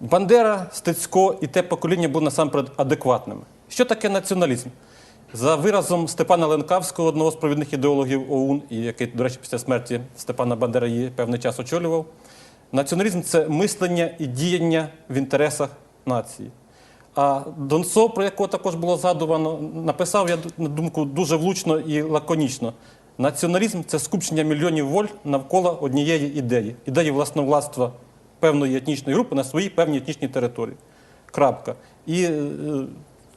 Бандера, Стецько і те покоління були насамперед адекватними. Що таке націоналізм? За виразом Степана Ленкавського, одного з провідних ідеологів ОУН, який, до речі, після смерті Степана Бандера її певний час очолював, націоналізм це мислення і діяння в інтересах нації. А Донцов, про якого також було згадувано, написав, я на думку, дуже влучно і лаконічно. Націоналізм це скупчення мільйонів воль навколо однієї ідеї ідеї власновластва певної етнічної групи на своїй певній етнічній території. Крапка. І, е,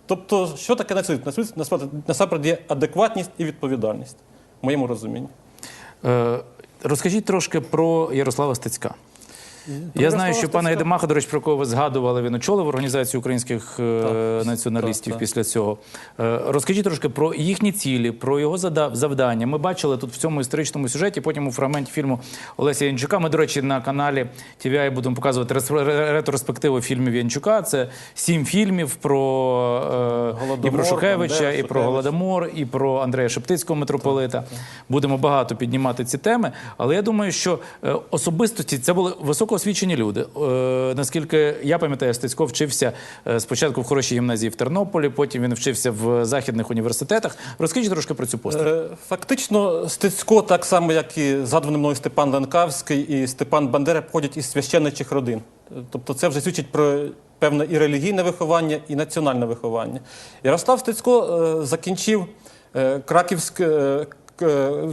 тобто, що таке нацизм? Нацизм насамперед є адекватність і відповідальність, в моєму розумінні. Е, Розкажіть трошки про Ярослава Стецька. Я знаю, що пана Єдемаха, до речі, про кого ви згадували, він очолив організацію українських е, Так, націоналістів так, після цього. Е, Розкажіть трошки про їхні цілі, про його завдання. Ми бачили тут в цьому історичному сюжеті, потім у фрагменті фільму Олеся Янчука. Ми, до речі, на каналі TVI будемо показувати ретроспективу фільмів Янчука. Це сім фільмів про і про Шухевича, і про Голодомор, і про Андрея Шептицького митрополита. Будемо багато піднімати ці теми. Але я думаю, що е, особистості це були високоосвічені люди. Е, Наскільки я пам'ятаю, Стецько вчився е, спочатку в хорошій гімназії в Тернополі, потім він вчився в західних університетах. Розкажіть трошки про цю постать. Е, Фактично, Стецько, так само, як і згадуваний мною Степан Ленкавський і Степан Бандера, походять із священничих родин. Е, Тобто це вже свідчить про певне і релігійне виховання, і національне виховання. Ярослав Стецько е, закінчив е, Краківське. е, е,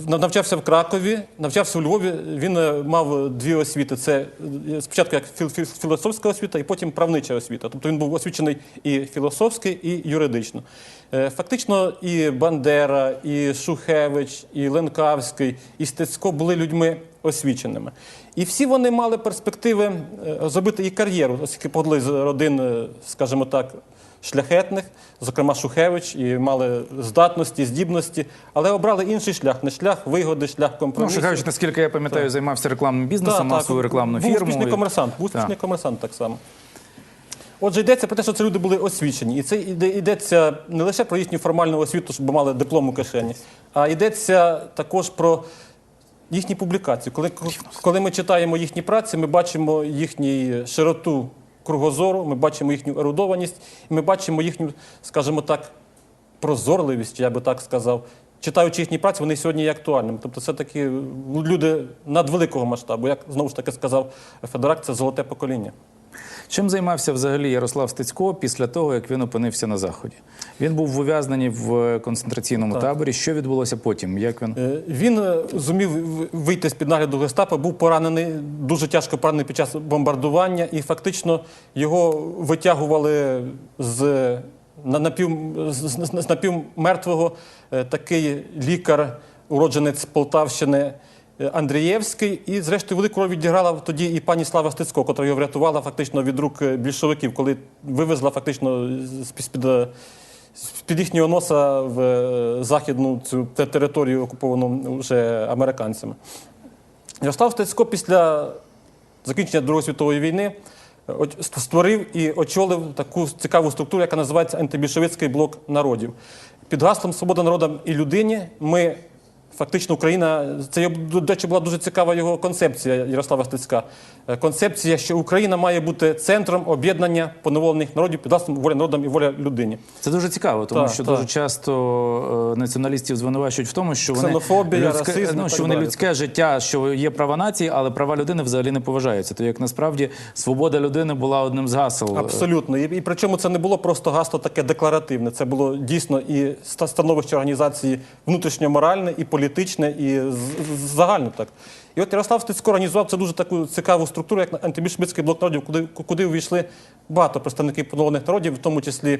Навчався в Кракові, навчався у Львові. Він е, мав дві освіти: це е, спочатку як філ- філ- філософська освіта, і потім правнича освіта. Тобто він був освічений і філософськи, і юридично. Е, Фактично, і Бандера, і Шухевич, і Ленкавський, і Стецько були людьми освіченими. І всі вони мали перспективи е, зробити і кар'єру, оскільки походили з родин, е, скажімо так, шляхетних, зокрема Шухевич, і мали здатності, здібності, але обрали інший шлях, не шлях вигоди, шлях Ну. Шухевич, наскільки я пам'ятаю, займався рекламним бізнесом, мав свою рекламну був успішний і- комерсант, був Так. успішний комерсант так само. Отже, йдеться про те, що це люди були освічені. І це йде- йдеться не лише про їхню формальну освіту, щоб мали диплом у кишені, а йдеться також про їхні публікації. Коли, коли ми читаємо їхні праці, ми бачимо їхню широту кругозору, ми бачимо їхню ерудованість, і ми бачимо їхню, скажімо так, прозорливість, я би так сказав. Читаючи їхні праці, вони сьогодні є актуальними. Тобто, це такі люди надвеликого масштабу. Як знову ж таки сказав Федорак, це золоте покоління. Чим займався взагалі Ярослав Стецько після того, як він опинився на заході? Він був в ув'язненні в концентраційному Так. таборі. Що відбулося потім? Як він Е, Він е, зумів вийти з під нагляду гестапо, був поранений, дуже тяжко поранений під час бомбардування, і фактично його витягували з на- напів, з, з, напівмертвого е, такий лікар, уродженець Полтавщини. Е, Андрієвський, і зрештою велику роль відіграла тоді і пані Слава Стецько, котра його врятувала фактично від рук е, більшовиків, коли вивезла фактично з-під е, з-під їхнього носа в е, західну цю територію, окуповану вже американцями. Ярослав Стецько після закінчення Другої світової війни е, створив і очолив таку цікаву структуру, яка називається антибільшовицький блок народів. Під гаслом Свобода народам і людині ми. Фактично, Україна це до речі, була дуже цікава його концепція Ярослава Стецька. Е, Концепція, що Україна має бути центром об'єднання поневолених народів під гаслом воля народам і воля людині. це дуже цікаво, тому Так, що так. дуже часто е, націоналістів звинувачують в тому, що вони Ксенофобія, людське, расизм ну, що вони далі. людське життя, що є права нації, але права людини взагалі не поважаються. То як насправді свобода людини була одним з гасел. Абсолютно. І, і причому це не було просто гасло таке декларативне. Це було дійсно і становище організації внутрішньоморальне, і політичне, і з- з- так. І от Ярослав Стецько організував це дуже таку цікаву структуру, як антибільшовицький блок народів, куди, куди увійшли багато представників поновлених народів, в тому числі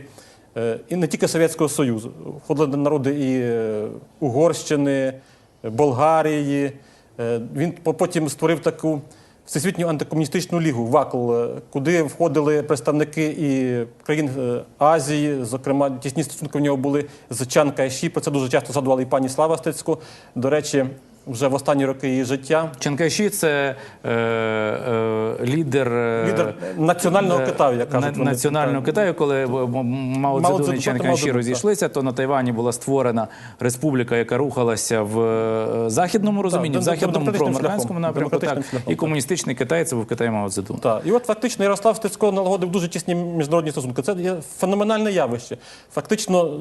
е, і не тільки Совєтського Союзу. Входили народи і е, Угорщини, Болгарії. Е, Він потім створив таку Всесвітню антикомуністичну лігу ВАКЛ, е, куди входили представники і країн е, Азії, зокрема, тісні стосунки в нього були з Чан Кайші. Про це дуже часто згадували і пані Слава Стецько. До речі, вже в останні роки її життя. Чанкайші це е, е, лідер, е, Лідер національного Китаю, як кажуть на- вони. національного Китаю, коли Мао Цзедун Цзедун і проти Мао Кайші Цзедуна, розійшлися, то на Тайвані була створена республіка, яка рухалася в е, західному розумінні, в дем- західному демократичним проамериканському шляхом. напрямку, так, Демократичним шляхом, і комуністичний Китай це був Китай Мао Цзедун. Так. І от фактично Ярослав Стецько налагодив дуже тісні міжнародні стосунки. Це є феноменальне явище. Фактично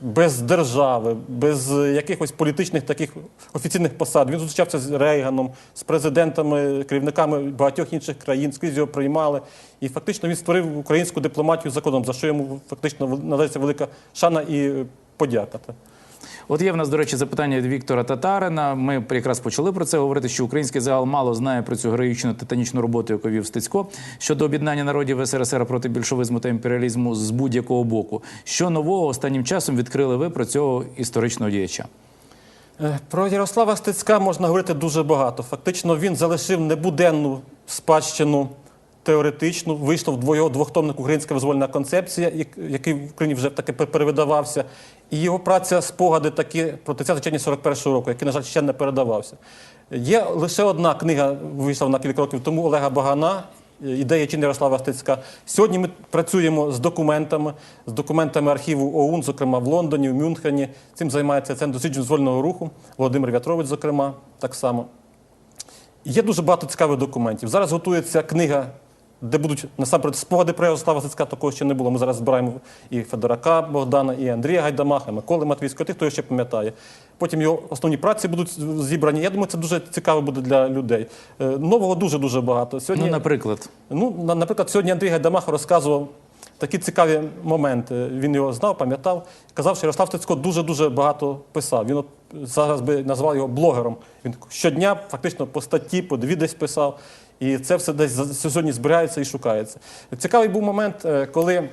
без держави, без е, якихось політичних таких офіційних посад. Він зустрічався з Рейганом, з президентами, керівниками багатьох інших країн, скрізь його приймали. І фактично він створив українську дипломатію законом, за що йому фактично надається велика шана і е, подяка. От є в нас, до речі, запитання від Віктора Татарина. Ми якраз почали про це говорити, що український загал мало знає про цю героїчну титанічну роботу, яку вів Стецько щодо об'єднання народів СРСР проти більшовизму та імперіалізму з будь-якого боку. Що нового останнім часом відкрили ви про цього історичного діяча? Е, Про Ярослава Стецька можна говорити дуже багато. Фактично, він залишив небуденну спадщину теоретичну. Вийшло в двохтомник Українська визвольна концепція, який в Україні вже таки перевидавався. І його праця спогади такі про 30 червня 41-го року, який, на жаль, ще не передавався. Є лише одна книга, вийшла на кілька років тому Олега Багана. Ідея чин Ярослава Стецька. Сьогодні ми працюємо з документами, з документами архіву ОУН, зокрема в Лондоні, в Мюнхені. Цим займається Центр досліджень звольного руху, Володимир В'ятрович, зокрема, так само. Є дуже багато цікавих документів. Зараз готується книга, де будуть насамперед спогади про Ярослава Стецька, такого ще не було. Ми зараз збираємо і Федорака Богдана, і Андрія Гайдамаха, і Миколи Матвійського, тих, хто його ще пам'ятає. Потім його основні праці будуть зібрані. Я думаю, це дуже цікаво буде для людей. Е, Нового дуже-дуже багато. Сьогодні... Ну, наприклад, Ну, наприклад, сьогодні Андрій Гайдамах розказував такі цікаві моменти. Він його знав, пам'ятав. Казав, що Ярослав Стецько дуже-дуже багато писав. Він от зараз би назвав його блогером. Він щодня фактично по статті, по дві десь писав. І це все десь сьогодні збирається і шукається. Цікавий був момент, е, коли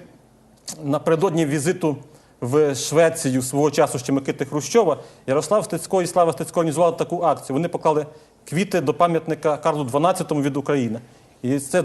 напередодні візиту в Швецію свого часу ще Микити Хрущова, Ярослав Стецько і Слава Стецько організували таку акцію. Вони поклали квіти до пам'ятника Карлу XII від України. І це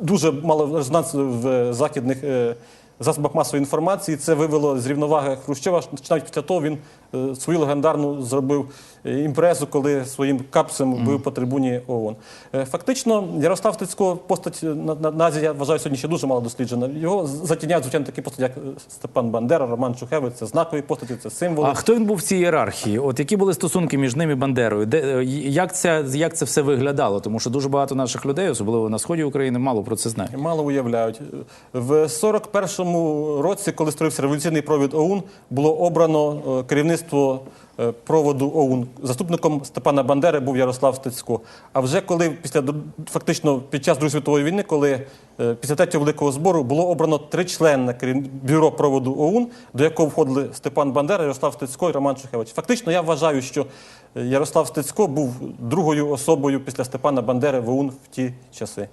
дуже мало резонанс в західних е, засобах масової інформації. Це вивело з рівноваги Хрущова. Навіть після того він е, свою легендарну зробив е, імпрезу, коли своїм капцем бив по трибуні ООН. Е, Фактично, Ярослав Стецько постать на, на, на я вважаю, сьогодні ще дуже мало досліджена. Його затіняють, звичайно, такі постаті, як е, Степан Бандера, Роман Шухевич. Це знакові постаті, це символи. а хто він був в цій ієрархії? От які були стосунки між ним і Бандерою? Де е, як це як це все виглядало? Тому що дуже багато наших людей, особливо на сході України, мало про це знає. Мало уявляють. В 41-му році, коли створився революційний провід ОУН, було обрано е, керівництво е, проводу ОУН. Заступником Степана Бандери був Ярослав Стецько. А вже коли після фактично під час Другої світової війни, коли е, після третього великого збору було обрано тричленне керів- бюро проводу ОУН, до якого входили Степан Бандера, Ярослав Стецько і Роман Шухевич. Фактично, я вважаю, що е, Ярослав Стецько був другою особою після Степана Бандери в ОУН в ті часи.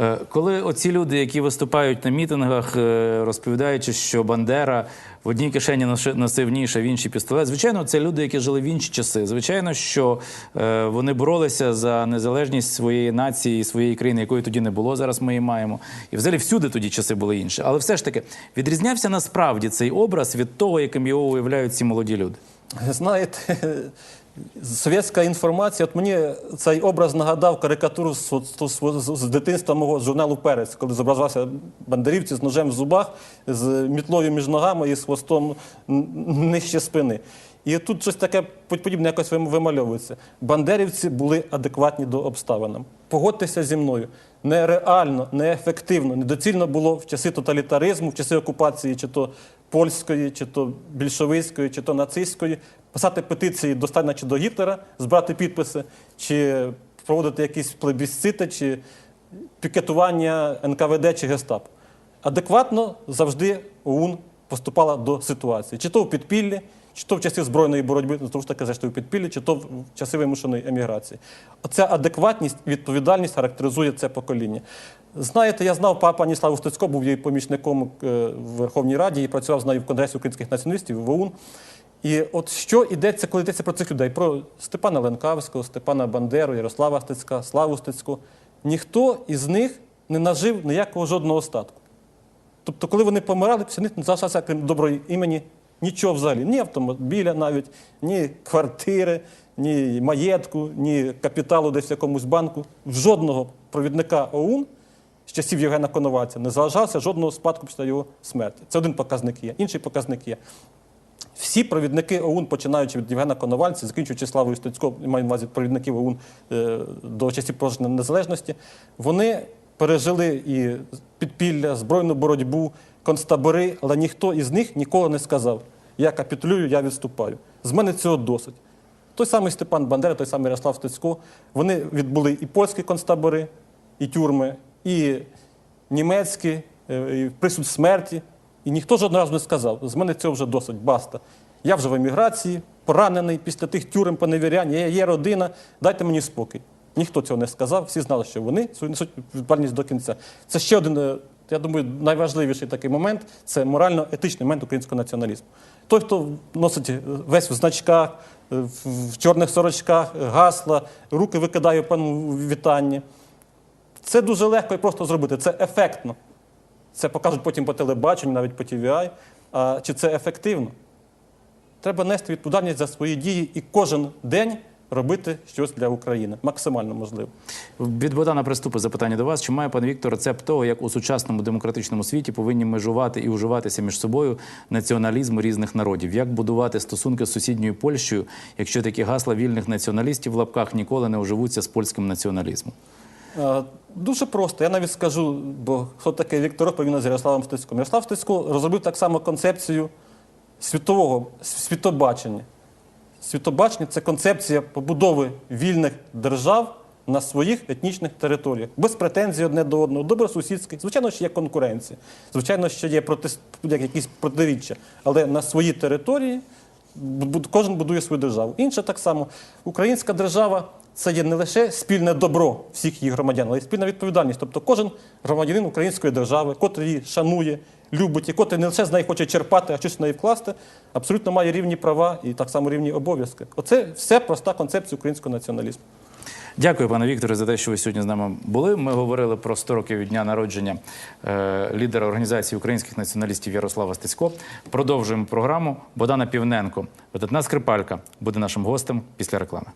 Е, Коли оці люди, які виступають на мітингах, е, розповідаючи, що Бандера в одній кишені носив ніж, а в іншій пістолет, звичайно, це люди, які жили в інші часи. Звичайно, що е, вони боролися за незалежність своєї нації, своєї країни, якої тоді не було. Зараз ми її маємо. І взагалі всюди тоді часи були інші. Але все ж таки відрізнявся насправді цей образ від того, яким його уявляють ці молоді люди. Знаєте, совєтська інформація, от мені цей образ нагадав карикатуру з, з, з- дитинства мого з журналу Перець, коли зображався бандерівці з ножем в зубах, з мітлою між ногами і з хвостом нижче спини. І тут щось таке подібне якось вимальовується. Бандерівці були адекватні до обставин. Погодьтеся зі мною. Нереально, неефективно, недоцільно було в часи тоталітаризму, в часи окупації, чи то польської, чи то більшовицької, чи то нацистської, писати петиції до Сталіна чи до Гітлера, збирати підписи, чи проводити якісь плебісцити, чи пікетування НКВД чи Гестапо. Адекватно завжди ОУН поступала до ситуації, чи то в підпіллі, чи то в часи збройної боротьби, ну, знову ж таки, зрештою, в підпіллі, чи то в часи вимушеної еміграції. Оця адекватність, відповідальність характеризує це покоління. Знаєте, я знав па- пані Славу Стецько, був її помічником е, в Верховній Раді і працював з нею в Конгресі українських націоналістів в ОУН. І от що йдеться, коли йдеться про цих людей? Про Степана Ленкавського, Степана Бандеру, Ярослава Стецька, Славу Стецьку. Ніхто із них не нажив ніякого жодного статку. Тобто, коли вони помирали, після них залишався крім доброї імені нічого взагалі, ні автомобіля навіть, ні квартири, ні маєтку, ні капіталу десь в якомусь банку. В Жодного провідника ОУН з часів Євгена Коновальця не залишався жодного спадку після його смерті. Це один показник є. Інший показник є. Всі провідники ОУН, починаючи від Євгена Коновальця, закінчуючи Славою Стецько, маю на увазі провідників ОУН е, до часів повернення незалежності, вони пережили і підпілля, збройну боротьбу, концтабори, але ніхто із них ніколи не сказав: я капітулюю, я відступаю. З мене цього досить. Той самий Степан Бандера, той самий Ярослав Стецько, вони відбули і польські концтабори, і тюрми, і німецькі, е, і присуд смерті. І ніхто жодного разу не сказав, з мене цього вже досить, баста. Я вже в еміграції, поранений після тих тюрем поневірянь, є, є родина, дайте мені спокій. Ніхто цього не сказав, всі знали, що вони несуть відповідальність до кінця. Це ще один, е, я думаю, найважливіший такий момент це морально-етичний момент українського націоналізму. Той, хто носить е, весь в значках, е, в- в чорних сорочках, е, гасла, руки викидає пану вітанні. Це дуже легко і просто зробити. Це ефектно. Це покажуть потім по телебаченню, навіть по TVI. А чи це ефективно? Треба нести відповідальність за свої дії і кожен день робити щось для України. Максимально можливо. Від Богдана приступу запитання до вас. Чи має пан Віктор рецепт того, як у сучасному демократичному світі повинні межувати і уживатися між собою націоналізм різних народів? Як будувати стосунки з сусідньою Польщею, якщо такі гасла вільних націоналістів в лапках ніколи не уживуться з польським націоналізмом? Е, Дуже просто. Я навіть скажу, бо хто такий Віктор порівняно з Ярославом Стецьком. Ярослав Стецько розробив так само концепцію світового світобачення. Світобачення це концепція побудови вільних держав на своїх етнічних територіях, без претензій одне до одного, добросусідських. Звичайно, що є конкуренція, звичайно, що є проти, як якісь протиріччя, але на своїй території кожен будує свою державу. Інше так само. Українська держава це є не лише спільне добро всіх її громадян, але й спільна відповідальність. Тобто кожен громадянин української держави, котрий її шанує, любить, і котрий не лише з неї хоче черпати, а щось в неї вкласти, абсолютно має рівні права і так само рівні обов'язки. Оце все проста концепція українського націоналізму. Дякую, пане Вікторе, за те, що ви сьогодні з нами були. Ми говорили про 100 років від дня народження е, лідера організації українських націоналістів Ярослава Стецько. Продовжуємо програму. Богдана Півненко, видатна скрипалька, буде нашим гостем після реклами.